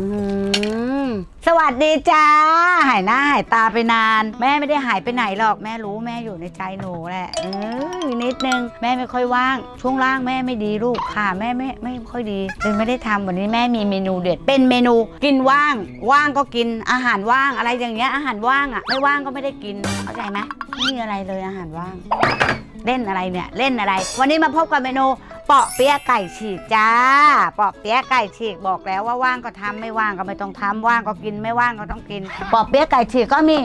อืมสวัสดีจ้า หายหน้าหายตาไปนาน แม่ไม่ได้หายไปไหนหรอกแม่รู้แม่อยู่ในใจหนูแหละเออนิดนึงแม่ไม่ค่อยว่าง ช่วงล่างแม่ไม่ดีลูกค่ะ แม่ไม่ไม่ค่อยดีเลยไม่ได้ทำวันนี้แม่มีเมนูเด็ด เป็นเมนูกินว่าง ว่างก็กินอาหารว่างอะไรอย่างเงี้ยอาหารว่างอะไม่ว่างก็ไม่ได้กินเข้าใจไหมไม่มีอะไรเลยอาหารว่าง เล่นอะไรเนี่ยเล่นอะไร วันนี้มาพบกับเมนู เปาะเปี๊ยะไก่ฉีกจ้า เปาะเปี๊ยะไก่ฉีกบอกแล้วว่าว่างก็ทำไม่ว่างก็ไม่ต้องทำว่างก็กินไม่ว่างก็ต้องกิน เปาะเปี๊ยะไก่ฉีกก็มี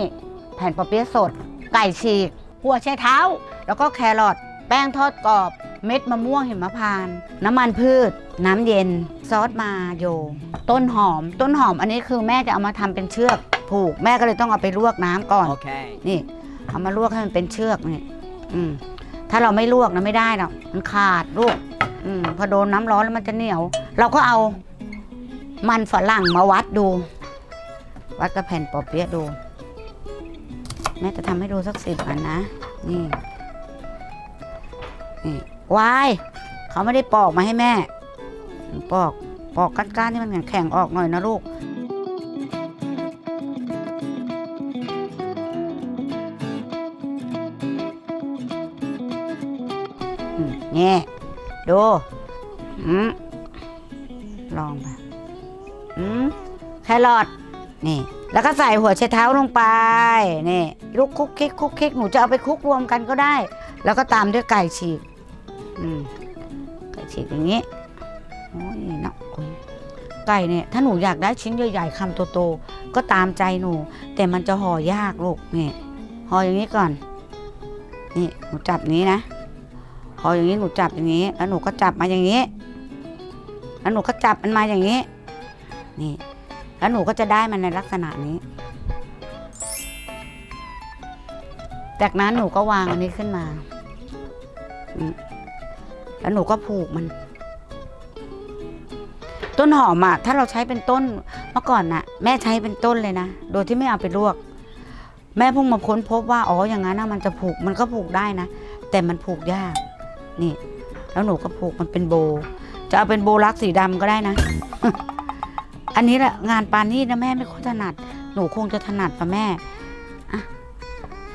แผ่นเปาะเปี๊ยะสด ไก่ฉีก หัวไชเท้า แล้วก็แครอทแป้งทอดกรอบ เม็ดมะม่วงหิมพานต์น้ำมันพืช น้ำเย็น ซอสมาโย ต้นหอม ต้นหอมอันนี้คือแม่จะเอามาทำเป็นเชือกผูก แม่ก็เลยต้องเอาไปลวกน้ำก่อน Okay. นี่เอามาลวกให้มันเป็นเชือกนี่อืม ถ้าเราไม่ลวกนะไม่ได้หรอกมันขาดลูกอพอโดนน้ำร้อนแล้วมันจะเหนียว เราก็เอามันฝรั่งมาวัดดู วัดกระแผ่นปอเปี๊ยะดู แม่จะทำให้ดูสักสิบอันนะ นี่นี่วายเขาไม่ได้ปอกมาให้แม่ ปอกปอกก้านๆที่มันแข็งๆออกหน่อยนะลูก นี่ ดูอืมลองไปอืมแครอทนี่ แล้วก็ใส่หัวไชเท้าลงไป นี่ลูกคุกคิกคุกคิกหนูจะเอาไปคุกรวมกันก็ได้ แล้วก็ตามด้วยไก่ฉีกอืมไก่ฉีกอย่างนี้โอ้ยนะไก่เนี่ยถ้าหนูอยากได้ชิ้นใหญ่ๆคำโตๆก็ตามใจหนู แต่มันจะห่อยากลูกนี่ห่ออย่างนี้ก่อน นี่หนูจับนี้นะ พออย่างนี้หนูจับอย่างนี้ แล้วหนูก็จับมาอย่างนี้ แล้วหนูก็จับมันมาอย่างนี้ นี่ แล้วหนูก็จะได้มันในลักษณะนี้ จากนั้นหนูก็วางอันนี้ขึ้นมา แล้วหนูก็ผูกมัน ต้นหอมอะ ถ้าเราใช้เป็นต้นเมื่อก่อนน่ะ แม่ใช้เป็นต้นเลยนะ โดยที่ไม่เอาไปลวก แม่เพิ่งมาค้นพบว่า อ๋อ อย่างนั้นนะมันจะผูก มันก็ผูกได้นะ แต่มันผูกยาก นี่ แล้วหนูก็ผูกมันเป็นโบ จะเอาเป็นโบลักสีดำก็ได้นะ อันนี้แหละงานปานนี่นะแม่ไม่ค่อยถนัด หนูคงจะถนัดป่ะแม่อะ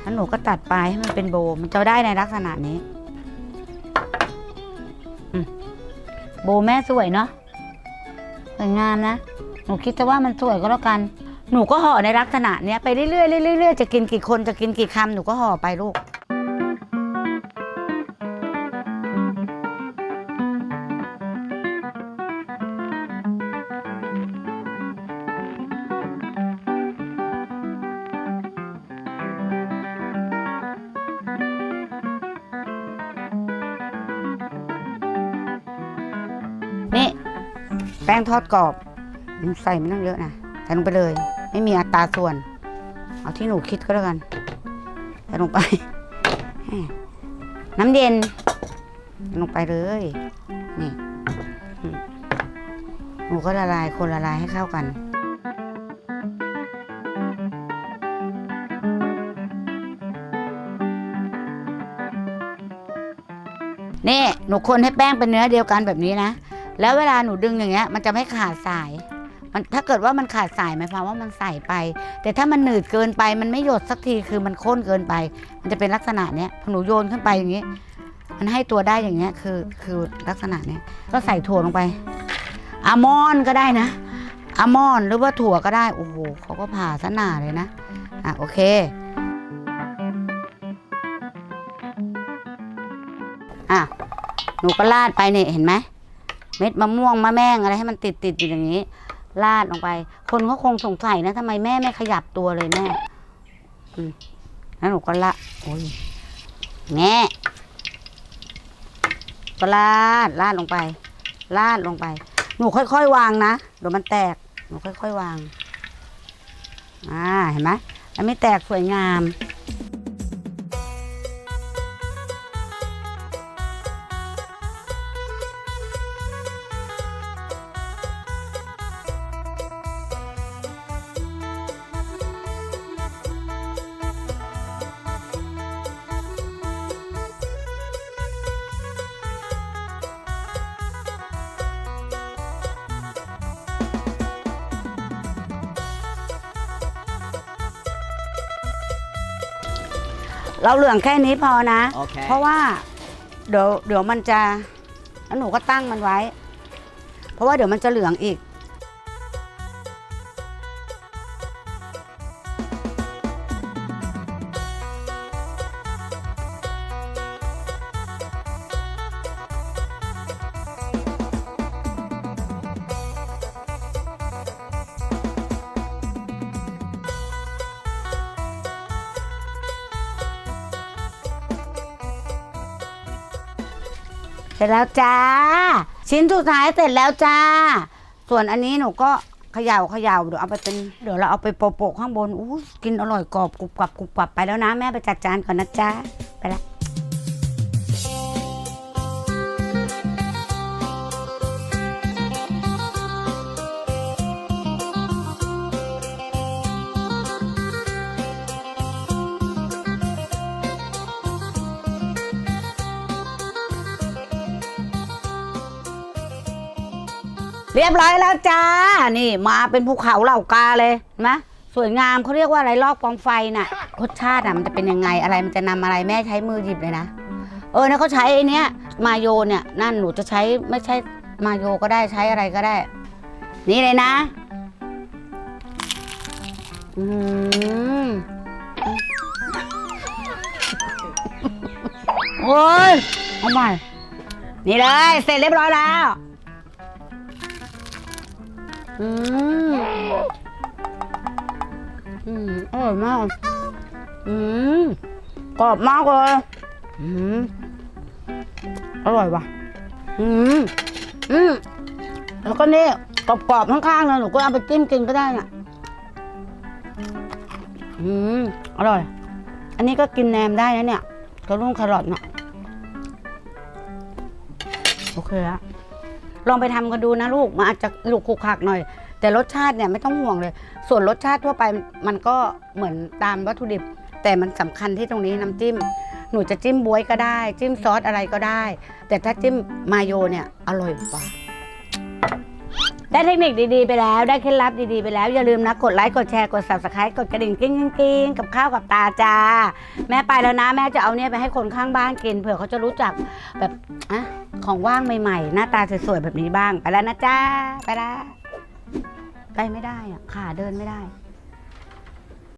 แล้วหนูก็ตัดปลายให้มันเป็นโบ มันจะได้ในลักษณะนี้โบแม่สวยเนาะสวยงามนะ หนูคิดว่ามันสวยก็แล้วกัน หนูก็ห่อในลักษณะเนี้ยไปเรื่อยๆเรื่อยๆจะกินกี่คนจะกินกี่คำหนูก็ห่อไปลูก แป้งทอดกรอบใส่ไม่ต้องเยอะนะใส่ลงไปเลย ไม่มีอัตราส่วน เอาที่หนูคิดก็แล้วกันใส่ลงไป น้ำเย็นลงไปเลย นี่อืมหนูก็ละลายคนละลายให้เข้ากัน นี่หนูคนให้แป้งเป็นเนื้อเดียวกันแบบนี้นะ แล้วเวลาหนูดึงอย่างเงี้ยมันจะไม่ขาดสาย มันถ้าเกิดว่ามันขาดสายหมายความว่ามันใส่ไป แต่ถ้ามันหนืดเกินไป มันไม่หยดสักทีคือมันข้นเกินไป มันจะเป็นลักษณะเนี้ยพอหนูโยนขึ้นไปอย่างงี้ มันให้ตัวได้อย่างเงี้ยคือคือลักษณะเนี้ยก็ใส่ถั่วลงไปอัลมอนก็ได้นะอัลมอนหรือว่าถั่วก็ได้โอ้โหเขาก็ผ่าซะหนาเลยนะอะโอเคอะหนูก็ราดไปเนี่ยเห็นไหม เม็ดมะม่วงมะแม่งอะไรให้มันติดติดอยู่อย่างนี้ราดลงไป คนเขาคงสงสัยนะทำไมแม่ไม่ขยับตัวเลยแม่อืมแล้วหนูก็ละโอ้ยแม่ก็ราดราดลงไปราดลงไป หนูค่อยๆวางนะเดี๋ยวมันแตก หนูค่อยๆวาง อ่าเห็นไหมแล้วไม่แตกสวยงาม เราเหลืองแค่นี้พอนะ Okay. เพราะว่าเดี๋ยวเดี๋ยวมันจะแล้วหนูก็ตั้งมันไว้ เพราะว่าเดี๋ยวมันจะเหลืองอีก เสร็จแล้วจ้า ชิ้นสุดท้ายเสร็จแล้วจ้า ส่วนอันนี้หนูก็เขย่าเขย่าเดี๋ยวเอาไปเป็นเดี๋ยวเราเอาไปโปะๆข้างบนอู้กินอร่อยกรอบกรุบกรับกรุบกรับไปแล้วนะ แม่ไปจัดจานก่อนนะจ้าไปละ เรียบร้อยแล้วจ้า นี่มาเป็นภูเขาเหล่ากาเลยนไหมสวยงามเขาเรียกว่าอะไรลอกปองไฟน่ะรสชาติอะมันจะเป็นยังไงอะไรมันจะนำอะไรแม่ใช้มือหยิบเลยนะ เออนะเขาใช้ไอ้เนี้ยมาโยเนี่ยนั่นหนูจะใช้ไม่ใช่มาโยก็ได้ใช้อะไรก็ได้ นี่เลยนะอืมโอ้ยเอาใหม่นี่เลย เสร็จเรียบร้อยแล้ว อืมอืมอร่อยมาก อืมกรอบมากเลย อืมอร่อยว่ะ อืมอืมแล้วก็นี่กรอบๆข้างๆเลยหนูก็เอาไปจิ้มกินก็ได้น่ะ อืมอร่อย อันนี้ก็กินแหนมได้นะเนี่ยกระรุ่งแครอทน่ะโอเคละ ลองไปทำกันดูนะลูกมันอาจจะลูกขุกขักหน่อย แต่รสชาติเนี่ยไม่ต้องห่วงเลย ส่วนรสชาติทั่วไปมันก็เหมือนตามวัตถุดิบ แต่มันสำคัญที่ตรงนี้น้ำจิ้ม หนูจะจิ้มบวยก็ได้ จิ้มซอสอะไรก็ได้ แต่ถ้าจิ้มมาโยเนี่ยอร่อยกว่า ได้เทคนิคดีๆไปแล้ว ได้เคล็ดลับดีๆไปแล้ว อย่าลืมนะ กดไลค์ กดแชร์ กด subscribe กดกระดิ่งกิ้งกิ้งกิ้งกับข้าวกับตาจ้า แม่ไปแล้วนะ แม่จะเอาเนี่ยไปให้คนข้างบ้านกินเผื่อเขาจะรู้จักแบบอะของว่างใหม่ๆ หน้าตาสวยๆแบบนี้บ้าง ไปแล้วนะจ้า ไปละไปไม่ได้อะขาเดินไม่ได้